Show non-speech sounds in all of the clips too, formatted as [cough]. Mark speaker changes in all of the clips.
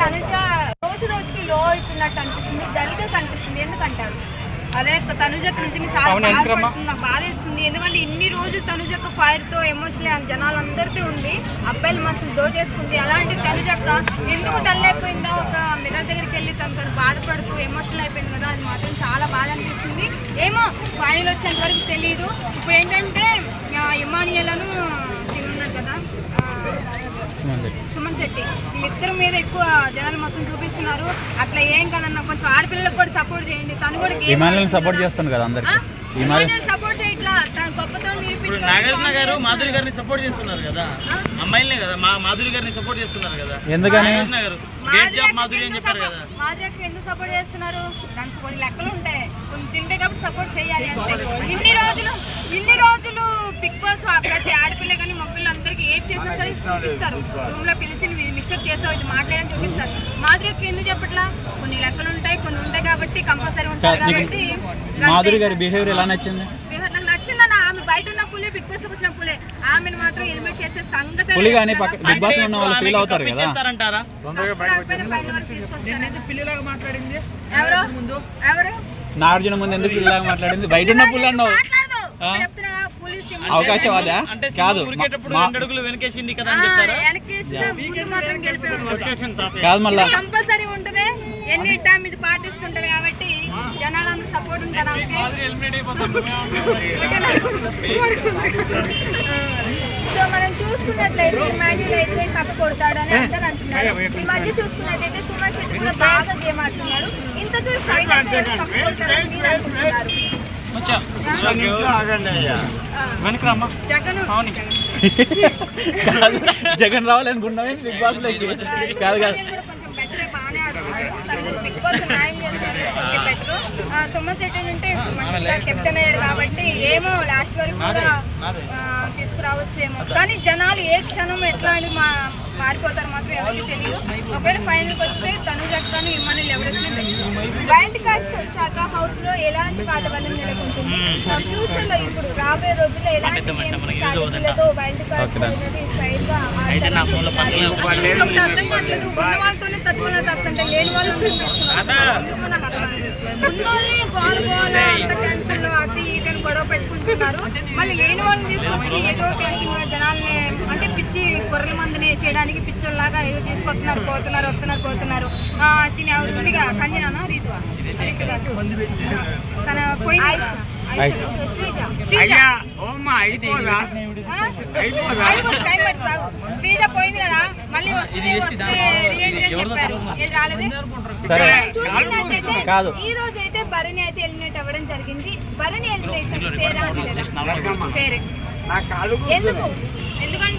Speaker 1: తనుజ రోజు రోజుకి లో అవుతున్నట్టు అనిపిస్తుంది డల్గా కనిపిస్తుంది ఎందుకంటారు?
Speaker 2: అదే తనుజక్క నుంచి నేను చాలా? బాధపడుతున్నా నాకు బాధేస్తుంది ఎందుకంటే ఇన్ని రోజులు తనుజక్క ఫైర్తో ఎమోషనల్ జనాలందరితో ఉంది అబ్బాయిలు మనసులు దోచేసుకుంది. అలాంటి తనుజక్క ఎందుకు డల్ అయిపోయిందో? ఒక మిర్రర్ దగ్గరికి వెళ్ళి తను తను బాధపడుతూ ఎమోషనల్ అయిపోయింది కదా అది మాత్రం చాలా బాధ అనిపిస్తుంది. ఏమో ఫైనల్ వచ్చేంత వరకు తెలియదు ఇప్పుడు ఏంటంటే సుమన్ శెట్టి. వీళ్ళిద్దరి మీద ఎక్కువ జనాలు మొత్తం చూపిస్తున్నారు. అట్లా ఏం కదన్న కొంచెం ఆడపిల్లలకు కూడా సపోర్ట్ చేయండి. తను కూడా
Speaker 3: సపోర్ట్. చేస్తాను కదా అందరికి.
Speaker 2: సపోర్ట్ చేయట్లా తన గొప్పతనం
Speaker 4: నాగార్జున గారు మాధురి. గారిని సపోర్ట్ చేస్తున్నారు కదా. అమ్మాయిలనే కదా మా మాధురి గారిని సపోర్ట్ చేస్తున్నారు కదా.
Speaker 3: ఎందుకని?
Speaker 2: మాధురి
Speaker 4: అని చెప్పారు కదా.
Speaker 2: ఎందుకు సపోర్ట్ చేస్తున్నారు? దానికి కొన్ని లెక్కలు ఉంటాయి. కొన్ని తింటే కాబట్టి సపోర్ట్ చేయాలి ఇన్ని రోజులు ఇన్ని రోజులు బిగ్ బాస్ ప్రతి ఆడపిల్ల కానీ మగపిల్ల అందరికి ఏం చేసినా సరే చూపిస్తారు. రూమ్లో పిలిచి మిస్టేక్ చేసావు ఇది మాట్లాడని చూపిస్తారు. మాధురి అక్కకి ఎందుకు చెప్పట్లా? కొన్ని లెక్కలు ఉంటాయి కొన్ని ఉంటాయి కాబట్టి కంపల్సరీ ఉంటాయి కాబట్టి
Speaker 3: మాధురి. గారి బిహేవియర్ ఎలా నచ్చింది?
Speaker 2: నచ్చిందన్న ఆమె బయట ఉన్న పులే బిగ్ బాస్ వచ్చిన పులే. ఆమెను మాత్రం ఎలిమినేట్ చేసే సంగతి
Speaker 3: పులి కానీ పక్క- బిగ్ బాస్లో ఉన్న వాళ్ళు ఫీల్ అవుతారు కదా.
Speaker 4: ఇచ్చేస్తారంటారా
Speaker 2: మాట్లాడింది? ఎవరు? ఎవరు?
Speaker 3: నాగార్జున ముందు ఎందుకు పిల్లలాగా మాట్లాడింది? బయట ఉన్న పుల్లి అవకాశవాదా
Speaker 4: అంటే
Speaker 3: కాదు
Speaker 4: కదా
Speaker 3: మళ్ళా.
Speaker 2: కంపల్సరీ ఉంటది. ఎన్ని టైం ఇది పాటిస్తుంటది కాబట్టి జనాలందరూ సపోర్ట్ ఉంటారు? [laughs]
Speaker 1: సో మనం చూసుకున్నట్లయితే ఇమాన్యుల్ అయితే కప్పు కొడతాడని అందరూ అంటున్నారు. ఈ మధ్య చూసుకున్నట్లయితే సుమన్ శెట్టి కూడా బాగా గేమ్ ఆడుతున్నాడు. ఇంతకు మీరు అనుకుంటున్నారు?
Speaker 3: కాదు జగన్ రావాలనుకున్నావు బిగ్ బాస్లోకి. కాదు కాదు.
Speaker 2: బిగ్ బాస్ న్యాయం చేశారు మంచిగా కెప్టెన్ అయ్యాడు కాబట్టి ఏమో లాస్ట్ వరకు కూడా తీసుకురావచ్చేమో. కానీ జనాలు ఏ క్షణం ఎట్లా అని మా మారిపోతారు మాత్రం ఎవరికి తెలియదు. ఒకవేళ ఫైనల్కి వస్తే తను జక్కను ఇమ్మని ఎవరు వచ్చినా బెస్ట్
Speaker 1: వైల్డ్ కార్డ్స్ వచ్చాక హౌస్లో ఎలాంటి వాతావరణం నెలకొంటుంది? ఫ్యూచర్లో ఇప్పుడు రాబోయే రోజుల్లో ఎలాంటి వైల్డ్ కార్డ్స్? అనేది
Speaker 2: అర్థం కావట్లేదు. ఉన్న వాళ్ళతోనే తట్టుకునేది వస్తుంటే లేని వాళ్ళందరూ కావట్లేదు. ఉన్నోళ్ళని గోల గోల అంత టెన్షన్ అది ఇది అని గొడవ పెట్టుకుంటున్నారు. మళ్ళీ లేని వాళ్ళని తీసుకొచ్చి ఏదో టెన్షన్ జనాల్ని పిచ్చి గొర్రెల మందిని వేసేయడానికి పిచ్చోళ్ళలాగా ఏదో తీసుకొస్తున్నారు పోతున్నారు వస్తున్నారు పోతున్నారు. ఆ, తిని ఎవరు ఉందిగా? సంజనా రీతువా. తన పోయింది కదా.
Speaker 3: ఐష్.
Speaker 2: శ్రీజ. శ్రీజ. ఆ? అయిపోతుంది, టైం పడుతుంది, ఆగు. శ్రీజ పోయింది కదా? మళ్ళీ చెప్పారు.
Speaker 1: ఈ రోజు అయితే భరణి అయితే ఎలిమినేట్ అవ్వడం జరిగింది. భరణి ఎలిమినేషన్ ఎందుకు?
Speaker 2: ఎందుకంటే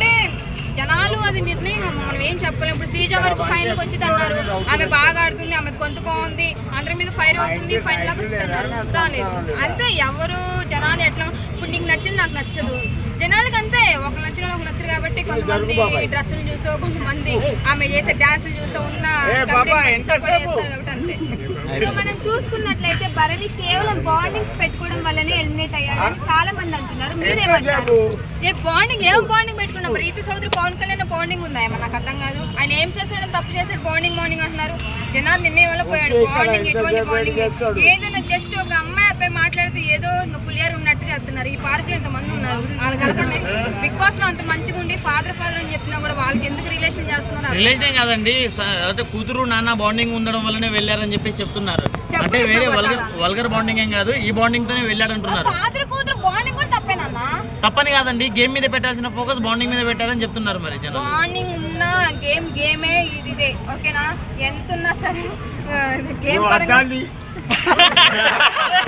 Speaker 2: జనాలు అది నిర్ణయం అమ్మ. మనం ఏం చెప్పలేము ఇప్పుడు శ్రీజ వరకు ఫైనల్కి వచ్చింది అన్నారు. ఆమె బాగా ఆడుతుంది ఆమె గొంతు బాగుంది అందరి మీద ఫైర్ అవుతుంది ఫైనల్ లాగా వచ్చింది అన్నారు. రాలేదు. అంతే ఎవరు జనాలు ఎట్లా ఇప్పుడు నీకు నచ్చింది నాకు నచ్చదు. జనాలకి అంతే ఒక నచ్చిన వాళ్ళకి నచ్చదు కాబట్టి కొంతమంది డ్రెస్సులు చూసో కొంతమంది ఆమె చేసే డాన్సులు చూసో ఉన్న కాబట్టి అంతే.
Speaker 1: మనం చూసుకున్నట్లయితే భరణి కేవలం బాండింగ్స్ పెట్టుకోవడం వల్లనే ఎలిమినేట్ అయ్యారని చాలా మంది అంటున్నారు. మీరేమంటారు
Speaker 2: ఏ బాండింగ్ ఏం బాండింగ్ పెట్టుకున్నాం రీతు చౌదరి పవన్ కళ్యాణ్ బాండింగ్ ఉందా ఏమన్నా? నాకు అర్థం కాదు. ఆయన ఏం చేస్తాడో తప్పు చేశాడు బాండింగ్ బాండింగ్ అంటున్నారు. జనాలు నిన్నే వల్ల పోయాడు. బాండింగ్ ఎటువంటి బాండింగ్ ఏదైనా జస్ట్ ఒక అబ్బాయి మాట్లాడితే ఏదో ఇంకా పులియారు ఉన్నట్టు చెప్తున్నారు. ఈ పార్క్లో ఎంతమంది ఉన్నారు? వాళ్ళు కలపండి బిగ్ బాస్లో అంత మంచిగా ఉండి ఫాదర్ ఫాదర్ అని చెప్పినా కూడా వాళ్ళకి ఎందుకు రిలేషన్ చేస్తున్నారు
Speaker 4: రిలేషన్ కాదండి. అంటే కూతురు నాన్న బాండింగ్ ఉండడం వల్లనే వెళ్ళారని చెప్పేసి చెప్తున్నారు. అంటే వేరే వల్గర్? వల్గర్ బాండింగ్ ఏం కాదు. ఈ బాండింగ్ తోనే వెళ్ళాడంటున్నారు.
Speaker 2: ఫాదర్ కూతురు బాండింగ్ కూడా తప్పేనన్నా
Speaker 4: తప్పని కాదండి. గేమ్ మీద పెట్టాల్సిన ఫోకస్ బాండింగ్ మీద పెట్టారని చెప్తున్నారు మరి జనాలు.
Speaker 2: మార్నింగ్ ఉన్న గేమ్ గేమే ఇది ఇదే. ఓకేనా? ఎంత ఉన్నా సరే గేమ్ పరంగా [laughs]